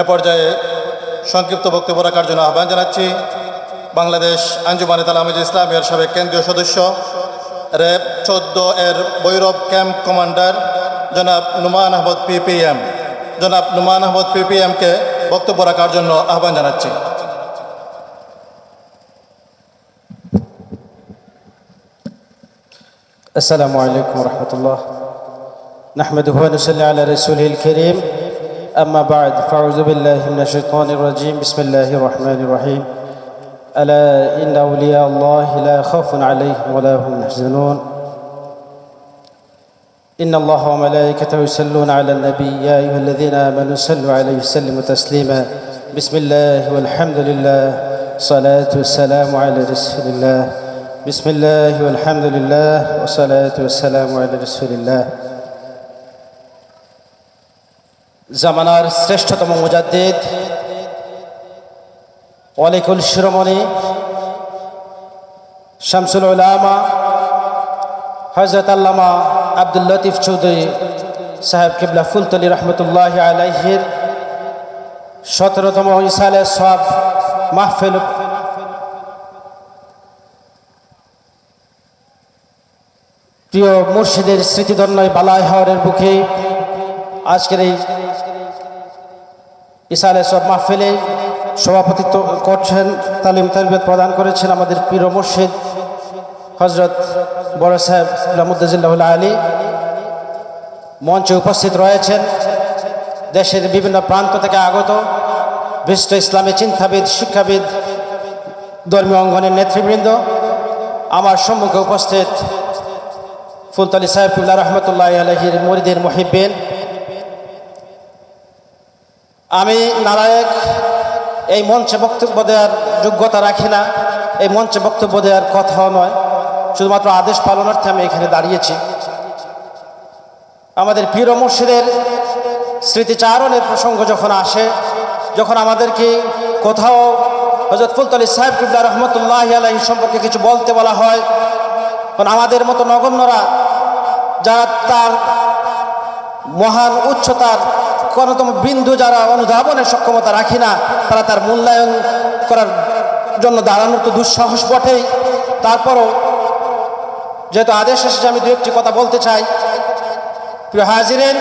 এ পর্যায়ে সংক্ষিপ্ত বক্তব্য রাখার জন্য আহ্বান জানাচ্ছি বাংলাদেশ আঞ্জুমান তালামিজ ইসলামের সাবেক কেন্দ্রীয় সদস্য, র্যাব চোদ্দ এর বৈরব ক্যাম্প কমান্ডার জনাব নুমান আহমদ পিপিএম। জনাব নুমান আহমদ পিপিএমকে বক্তব্য রাখার জন্য আহ্বান জানাচ্ছি। আসসালামু আলাইকুম রহমতুল্লাহ। নাহমেদ হুয়ানুসাল্লাহ আল্লাহ রসুল করিম। أما بعد فأعوذ بالله من الشيطان الرجيم. بسم الله الرحمن الرحيم. ألا إن أولياء الله لا خوف عليهم ولا هم يحزنون. إن الله وملائكته يصلون على النبي يا أيها الذين آمنوا صلوا عليه وسلموا تسليما. بسم الله والحمد لله. صلاة والسلام على رسول الله. بسم الله والحمد لله. والصلاة والسلام على رسول الله. জামানার শ্রেষ্ঠতম মুজাদ্দিদ, ওয়ালিকুল শিরোমণি, শামসুল উলামা হজরত আল্লামা আব্দুল লতিফ চৌধুরী সাহেব কিবলা ফুলতলি রহমতুল্লাহ আলাইহির সতেরোতম ইসালে সব মাহফিল প্রিয় মুর্শিদের স্মৃতিধন্যয় বালায় হাওরের বুকে আজকের এই ইসালে সব মাহফিলে সভাপতিত্ব করছেন তালিম তালবেদ প্রদান করেছেন আমাদের প্রিয় মুর্শিদ হজরত বড় সাহেব লামুদ্দিল্লাহুল আলী। মঞ্চে উপস্থিত রয়েছেন দেশের বিভিন্ন প্রান্ত থেকে আগত বিশিষ্ট ইসলামী চিন্তাবিদ, শিক্ষাবিদ, ধর্মীয় অঙ্গনের নেতৃবৃন্দ। আমার সম্মুখে উপস্থিত ফুলতলি সাহেবুল্লাহ রহমতুল্লাহ আলহির মরিদের মহিবিন আমি নারায়ক, এই মঞ্চে বক্তব্য দেওয়ার যোগ্যতা রাখি না। এই মঞ্চে বক্তব্য দেওয়ার কথাও নয়। শুধুমাত্র আদেশ পালনার্থে আমি এখানে দাঁড়িয়েছি। আমাদের পীর মুর্শিদের স্মৃতিচারণের প্রসঙ্গ যখন আসে, যখন আমাদেরকে কোথাও হজরত ফুলতলি সাহেব কিবলা রহমতুল্লাহ আলহী সম্পর্কে কিছু বলতে বলা হয়, তখন আমাদের মতো নগণ্যরা, যারা তার মহান উচ্চতার কোনোতম বিন্দু যারা অনুধাবনের সক্ষমতা রাখি না, তারা তার মূল্যায়ন করার জন্য দাঁড়ানোর তো দুঃসাহস বটেই। তারপরও যেহেতু আদেশ এসেছে, আমি দু একটি কথা বলতে চাই। প্রিয় হাজিরেন,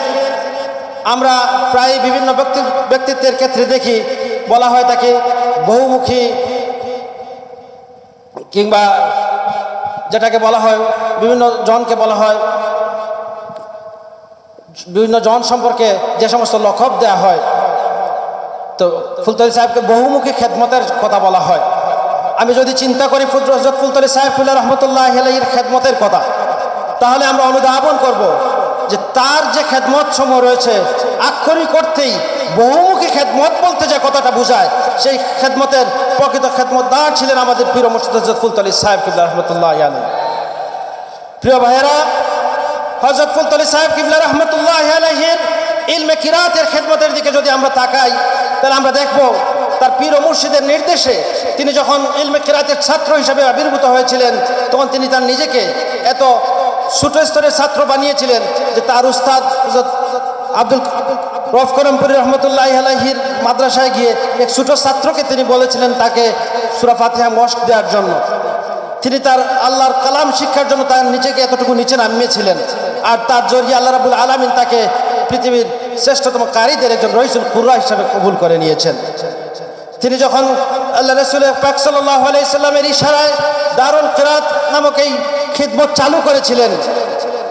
আমরা প্রায় বিভিন্ন ব্যক্তি, ব্যক্তিত্বের ক্ষেত্রে দেখি, বলা হয় তাকে বহুমুখী কিংবা যেটাকে বলা হয় বিভিন্ন জনকে বলা হয় বিভিন্ন জন সম্পর্কে যে সমস্ত লক্ষব দেওয়া হয়, তো ফুলতলি সাহেবকে বহুমুখী খেদমতের কথা বলা হয়। আমি যদি চিন্তা করি হজরত ফুলতলি সাহেবুল্লাহ রহমতুল্লাহ আলহির খেদমতের কথা, তাহলে আমরা অনুধাবন করব যে তার যে খেদমত সমূহ রয়েছে, আক্ষরিক করতেই বহুমুখী খেদমত বলতে যে কথাটা বোঝায়, সেই খেদমতের প্রকৃত খেদমতদার ছিলেন আমাদের প্রিয় মুর্শিদ হজরত ফুলতলি সাহেব কিবলা রহমতুল্লাহ আলম প্রিয় ভাইয়েরা হজরত ফুলতলি সাহেব কিবলা রহমতুল্লাহ আলহের ইলমে কিরাতের খেদমতের দিকে যদি আমরা তাকাই, তাহলে আমরা দেখব তার পীর মুর্শিদের নির্দেশে তিনি যখন ইলমে কিরাতের ছাত্র হিসেবে আবির্ভূত হয়েছিলেন, তখন তিনি তার নিজেকে এত ছোট স্তরের ছাত্র বানিয়েছিলেন যে তার উস্তাদ আব্দুল রফ করমপুরি রহমতুল্লাহ আলহির মাদ্রাসায় গিয়ে এক ছোট ছাত্রকে তিনি বলেছিলেন তাকে সুরা ফাতিহা মস্ক দেওয়ার জন্য। তিনি তার আল্লাহর কালাম শিক্ষার জন্য তার নিজেকে এতটুকু নিচে নামিয়েছিলেন। আর তার জরিয়ে আল্লাহ রাবুল আলমিন তাকে পৃথিবীর শ্রেষ্ঠতম কারীদের একজন রইসুল কুর্রা হিসাবে কবুল করে নিয়েছেন। তিনি যখন আল্লাহ রসুল পাক সাল্লাহ ইশারায় দারুল কেরাত নামক এই খিদমত চালু করেছিলেন,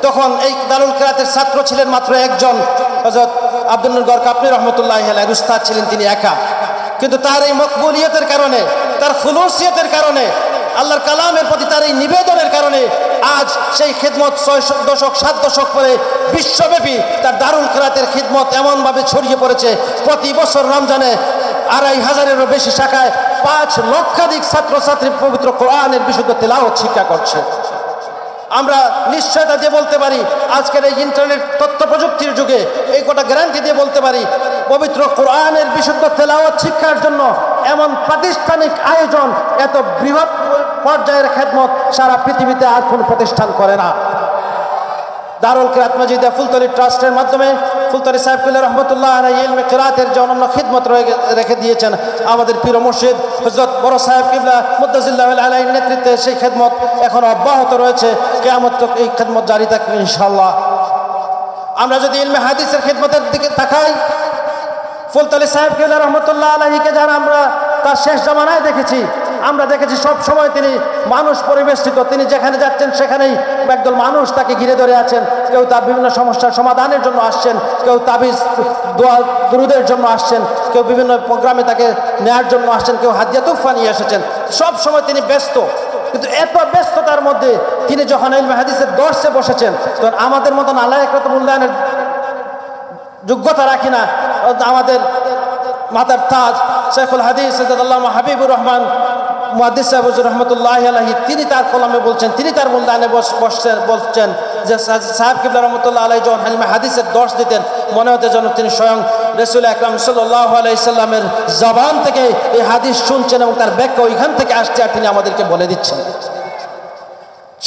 তখন এই দারুল কেরাতের ছাত্র ছিলেন মাত্র একজন। হজরত আব্দুল গর কাপনি রহমতুল্লাহ আলাই উস্তাদ ছিলেন তিনি একা। কিন্তু তার এই মকবুলিয়তের কারণে, তার খুলুসিয়তের কারণে আল্লাহর কালামের প্রতি তার এই নিবেদনের কারণে আজ সেই খিদমত ছয় দশক, সাত দশক পরে বিশ্বব্যাপী তার দারুল খেলাতের খিদমত এমনভাবে ছড়িয়ে পড়েছে। প্রতি বছর রমজানে আড়াই হাজারেরও বেশি শাখায় পাঁচ লক্ষাধিক ছাত্রছাত্রী পবিত্র কোরআনের বিশুদ্ধ তেলাও শিক্ষা করছে। আমরা নিশ্চয়তা দিয়ে বলতে পারি, আজকের এই ইন্টারনেট তথ্য প্রযুক্তির যুগে এই কটা গ্যারান্টি দিয়ে বলতে পারি, পবিত্র কোরআনের বিশুদ্ধ তেলাওয়াত শিক্ষার জন্য এমন প্রাতিষ্ঠানিক আয়োজন এত বৃহৎ পর্যায়ের খেদমত সারা পৃথিবীতে আর কোনো প্রতিষ্ঠান করে না। দারুল কিরাত মজিদে ফুলতলি ট্রাস্টের মাধ্যমে ফুলতলি সাহেবকুল্লাহ রহমতুল্লাহ ইলমে কিরাতের যে অনন্য খিদমত রেখে দিয়েছেন আমাদের পীর মুর্শিদ হজরত বড় সাহেব কিবলা মুদ্দাজিল্লাহ আলাইর নেতৃত্বে সেই খেদমত এখন অব্যাহত রয়েছে। কেয়ামত তক এই খেদমত জারি থাকবে ইনশাল্লাহ আমরা যদি ইলমে হাদিসের খেদমতের দিকে তাকাই, ফুলতলি সাহেব কিবলা রহমতুল্লাহ আলহীকে যারা আমরা তার শেষ জমানায় দেখেছি আমরা দেখেছি সব সময় তিনি মানুষ পরিবেষ্টিত, তিনি যেখানে যাচ্ছেন সেখানেই একদল মানুষ তাকে ঘিরে ধরে আছেন। কেউ তার বিভিন্ন সমস্যার সমাধানের জন্য আসছেন, কেউ তাবিজ, দোয়া, দুরুদের জন্য আসছেন, কেউ বিভিন্ন প্রোগ্রামে তাকে নেয়ার জন্য আসছেন, কেউ হাদিয়া তুফা নিয়ে এসেছেন। সব সময় তিনি ব্যস্ত। কিন্তু এত ব্যস্ততার মধ্যে তিনি যখন ইলমে হাদিসের দর্শে বসেছেন, তখন আমাদের মতন আল্লাহ একরত মূল্যায়নের যোগ্যতা রাখি না। আমাদের মাতার তাজ, শেখুল হাদিস হাবিবুর রহমান মুহাদ্দিস সাহেব রহমতুল্লাহ আলহী তিনি তার কলমে বলছেন, তিনি তার মূল্যায়নে বসছেন, বলছেন যে সাহেব কিবলা রহমতুল্লাহ আলাই যখন হালমে হাদিসের দর্শ দিতেন, মনে হতে যেন তিনি স্বয়ং রসুল আকরাম সাল্লাহ আলাইসাল্লামের জবান থেকে এই হাদিস শুনছেন এবং তার ব্যাখ্যা ওইখান থেকে আসছে আর তিনি আমাদেরকে বলে দিচ্ছেন।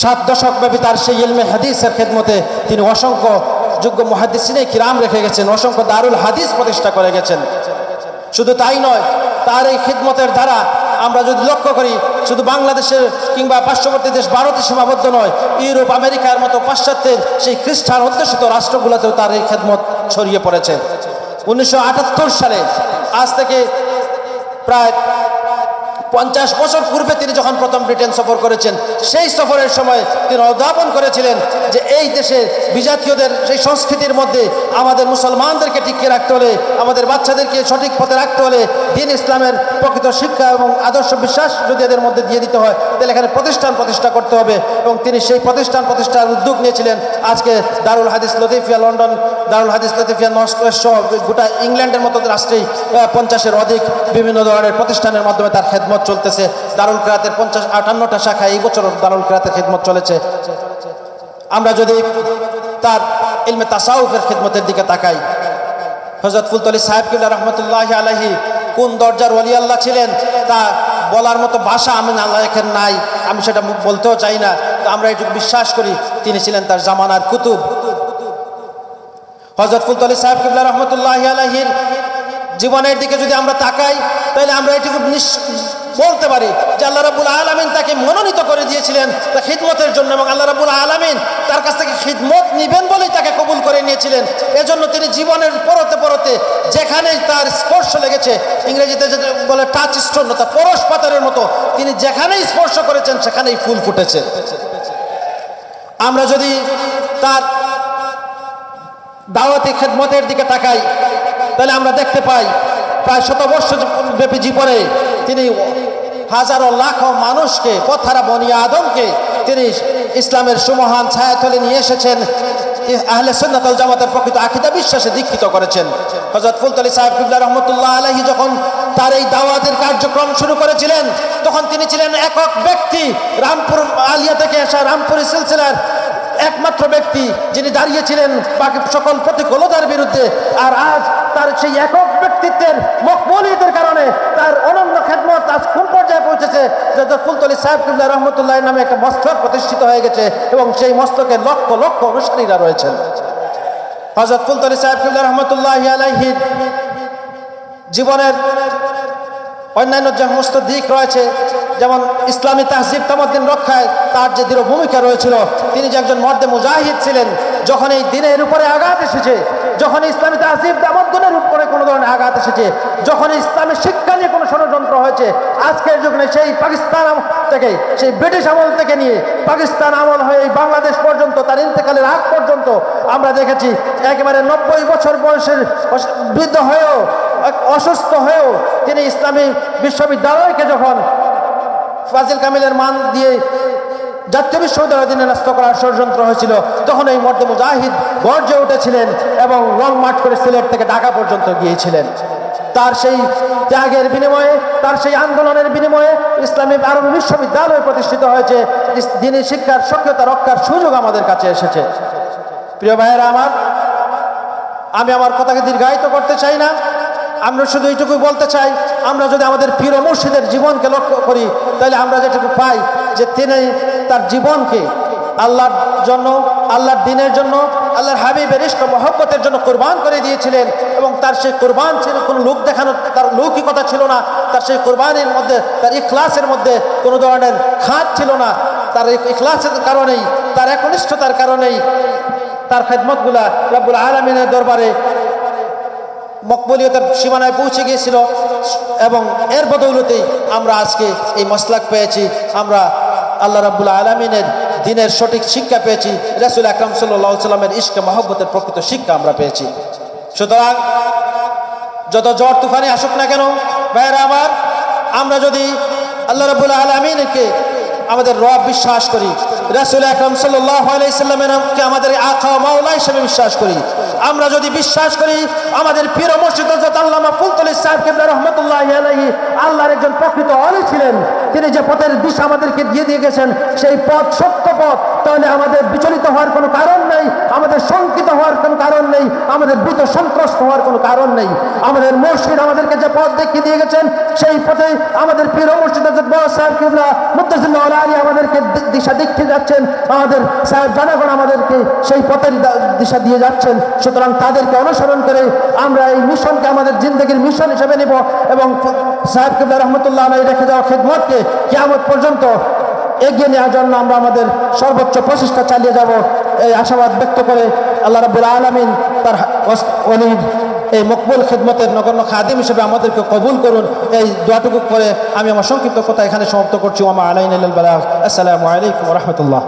সাত দশক ব্যাপী তার সেই ইলমে হাদিসের খেদমতে তিনি অসংখ্য যোগ্য মহাদিসিনে কিরাম রেখে গেছেন, অসংখ্য দারুল হাদিস প্রতিষ্ঠা করে গেছেন। শুধু তাই নয়, তার এই খিদমতের দ্বারা আমরা যদি লক্ষ্য করি, শুধু বাংলাদেশের কিংবা পার্শ্ববর্তী দেশ ভারতে সীমাবদ্ধ নয়, ইউরোপ, আমেরিকার মতো পাশ্চাত্যের সেই খ্রিস্টান অধ্যুষিত রাষ্ট্রগুলোতেও তার এই খেদমত ছড়িয়ে পড়েছে। উনিশশো আটাত্তর সালে আজ থেকে প্রায় পঞ্চাশ বছর পূর্বে তিনি যখন প্রথম ব্রিটেন সফর করেছেন, সেই সফরের সময় তিনি উদ্যাপন করেছিলেন যে এই দেশে বিজাতীয়দের, সেই সংস্কৃতির মধ্যে আমাদের মুসলমানদেরকে টিকিয়ে রাখতে হলে, আমাদের বাচ্চাদেরকে সঠিক পথে রাখতে হলে দিন ইসলামের প্রকৃত শিক্ষা এবং আদর্শ বিশ্বাস যদি এদের মধ্যে দিয়ে দিতে হয়, তাহলে এখানে প্রতিষ্ঠান প্রতিষ্ঠা করতে হবে এবং তিনি সেই প্রতিষ্ঠান প্রতিষ্ঠার উদ্যোগ নিয়েছিলেন। আজকে দারুল হাদিস লতিফিয়া লন্ডন, দারুল হাদিস লতিফিয়া নস্ক সহ গোটা ইংল্যান্ডের মতো রাষ্ট্রেই পঞ্চাশের অধিক বিভিন্ন ধরনের প্রতিষ্ঠানের মাধ্যমে তার খেদমত চলতেছে। দারুল কিরাতের পঞ্চাশ, আটান্নটা শাখা এই বছর দারুল কিরাতের খেদমত চলেছে। আমরা যদি তার ইলমে তাসাউফের খেদমতের দিকে তাকাই। হজরত ফুলতলি সাহেব কিল্লা রহমতুল্লাহ আলহী কোন দরজার ওলি আল্লাহ ছিলেন? তা বলার মতো ভাষা আমি আল্লাহ এখানে নাই। আমি সেটা বলতেও চাই না। তো আমরা এটুকু বিশ্বাস করি, তিনি ছিলেন তার জামানার কুতুব। হজরত ফুলতলি সাহেব কিবলা রহমতুল্লাহ আলহির জীবনের দিকে যদি আমরা তাকাই, তাহলে আমরা এটুকু বলতে পারি যে আল্লাহ রাবুল আলমিন তাকে মনোনীত করে দিয়েছিলেন তার খিদমতের জন্য এবং আল্লাহ রাবুল আলমিন তার কাছ থেকে খিদমত নিবেন বলেই তাকে কবুল করে নিয়েছিলেন। এজন্য তিনি জীবনের পরতে পরতে যেখানেই তার স্পর্শ লেগেছে, ইংরেজিতে বলে টাচ স্টোন অর্থাৎ পরশ পাথরের মতো, তিনি যেখানেই স্পর্শ করেছেন সেখানেই ফুল ফুটেছে। আমরা যদি তার দাওয়াতি খেদমতের দিকে তাকাই, তাহলে আমরা দেখতে পাই প্রায় শত বর্ষ ব্যাপী জীবনে তিনি হাজারো লাখো মানুষকে পথারা বনিয়া আদমকে তিনি ইসলামের সুমহান ছায়াতলে নিয়ে এসেছেন। আহলে সুন্নাতল জামাতের প্রকৃত আখিদা বিশ্বাসে দীক্ষিত করেছেন। হজরত ফুলতলি সাহেব কিবলা রহমতুল্লাহ আলহী যখন তার এই দাওয়াতের কার্যক্রম শুরু করেছিলেন, তখন তিনি ছিলেন একক ব্যক্তি রামপুর আলিয়া থেকে আসা রামপুরি সিলসিলার একমাত্র ব্যক্তি যিনি দাঁড়িয়েছিলেন বাকি সকল প্রতিকূলতার বিরুদ্ধে। আর আজ তার সেই একক ব্যক্তিত্বের মকবুলিয়তের কারণে তার অনন্য খেদমত আজ কোন পর্যায়ে পৌঁছেছে? যে ফুলতলি সাহেব কিবলা রহমতুল্লাহ নামে একটা মস্তক প্রতিষ্ঠিত হয়ে গেছে এবং সেই মস্তকে লক্ষ লক্ষ অনুসারীরা রয়েছেন। হজরত ফুলতলি সাহেব কিবলা রহমতুল্লাহ আলাইহির জীবনের অন্যান্য যে সমস্ত দিক রয়েছে, যেমন ইসলামী তাহজিব তামদ্দিন রক্ষায় তার যে দৃঢ় ভূমিকা রয়েছিল, তিনি যে একজন মর্দে মুজাহিদ ছিলেন, যখন এই দিনের উপরে আঘাত এসেছে, যখন ইসলামী তাহজিব তামদ্দিনের উপরে কোনো ধরনের আঘাত এসেছে। যখন ইসলামী শিক্ষা নিয়ে কোনো ষড়যন্ত্র হয়েছে, আজকের যুগে সেই পাকিস্তান থেকে, সেই ব্রিটিশ আমল থেকে নিয়ে পাকিস্তান আমল হয়ে এই বাংলাদেশ পর্যন্ত, তার ইন্তেকালের আগ পর্যন্ত আমরা দেখেছি, একেবারে নব্বই বছর বয়সের বৃদ্ধ হয়েও অসুস্থ হয়েও তিনি ইসলামী বিশ্ববিদ্যালয়কে যখন ফাজিল কামিলের মান দিয়ে জাতীয় বিশ্ববিদ্যালয় দিনে নষ্ট করার ষড়যন্ত্র হয়েছিল। তখন এই মর্দে মুজাহিদ গর্জে উঠেছিলেন এবং লং মার্চ করে সিলেট থেকে ঢাকা পর্যন্ত গিয়েছিলেন। তার সেই ত্যাগের বিনিময়ে, তার সেই আন্দোলনের বিনিময়ে ইসলামী আরবি বিশ্ববিদ্যালয় প্রতিষ্ঠিত হয়েছে। দিনী শিক্ষার সক্রিয়তা রক্ষার সুযোগ আমাদের কাছে এসেছে। প্রিয় ভাইয়েরা আমার, আমি আমার কথাকে দীর্ঘায়িত করতে চাই না। আমরা শুধু এইটুকুই বলতে চাই, আমরা যদি আমাদের পীর ও মুর্শিদের জীবনকে লক্ষ্য করি, তাহলে আমরা যেটুকু পাই যে তিনি তার জীবনকে আল্লাহর জন্য, আল্লাহর দিনের জন্য, আল্লাহর হাবিবের ইষ্ট মহব্বতের জন্য কোরবান করে দিয়েছিলেন এবং তার সেই কোরবান ছিল কোনো লোক দেখানোর তার লৌকিকতা ছিল না। তার সেই কোরবানির মধ্যে, তার ইখলাসের মধ্যে কোনো ধরনের খাত ছিল না। তার ইখলাসের কারণেই, তার একনিষ্ঠতার কারণেই, তার খেদমতগুলা রব্বুল আলমিনের দরবারে মকবুলিয়তের সীমানায় পৌঁছে গিয়েছিল এবং এর বদৌলতেই আমরা আজকে এই মসলাক পেয়েছি। আমরা আল্লাহ রাব্বুল আলমিনের দিনের সঠিক শিক্ষা পেয়েছি। রাসুল আকরম সাল্লাহ সাল্লামের মহব্বতের প্রকৃত শিক্ষা আমরা পেয়েছি। সুতরাং যত জ্বর তুফানি আসুক না কেন, ভাইয়েরা আমার, আমরা যদি আল্লাহ রাবুল আলমিনকে আমাদের রব বিশ্বাস করি, রাসুল আকরম সাল্লাহ আলাইসাল্লামকে আমাদের আখা মাওলা হিসেবে বিশ্বাস করি, আমরা যদি বিশ্বাস করি, আমাদের প্রিয় মসজিদ আল্লামা ফুলতলি সাহেব রহমতুল্লাহ আল্লাহর একজন প্রকৃত অলি ছিলেন। তিনি যে পথের দিশা আমাদেরকে দিয়ে দিয়ে গেছেন, সেই পথ সত্য পথ, তাহলে আমাদের বিচলিত হওয়ার কোনো কারণ নেই, আমাদের শঙ্কিত হওয়ার কোনো কারণ নেই, আমাদের ভীত সন্ত্রস্ত হওয়ার কোনো কারণ নেই। আমাদের মসজিদ আমাদেরকে যে পথ দেখিয়ে দিয়ে গেছেন, সেই পথে আমাদের প্রিয় মসজিদ বড় সাহেব কিবলা মুত্তাজিল্লাহ আলী আমাদেরকে দিশা দেখিয়ে যাচ্ছেন, আমাদের সাহেব জনগণ আমাদেরকে সেই পথের দিশা দিয়ে যাচ্ছেন। সুতরাং তাদেরকে অনুসরণ করে আমরা এই মিশনকে আমাদের জিন্দগির মিশন হিসেবে নেব এবং সাহেব কিবলা রহমতুল্লাহ আলাই রেখে যাওয়া খেদমতকে কিয়ামত পর্যন্ত এগিয়ে নেওয়ার জন্য আমরা আমাদের সর্বোচ্চ প্রচেষ্টা চালিয়ে যাব। এই আশাবাদ ব্যক্ত করে আল্লাহ রাবুল আলমিন তার অলির এই মকবুল খেদমতের নগণ্য খাদিম হিসেবে আমাদেরকে কবুল করুন। এই দোয়াটুকু করে আমি আমার সংক্ষিপ্ত কথা এখানে সমাপ্ত করছি। আমা আলাইন আসসালামু আলাইকুম রহমতুল্লাহ।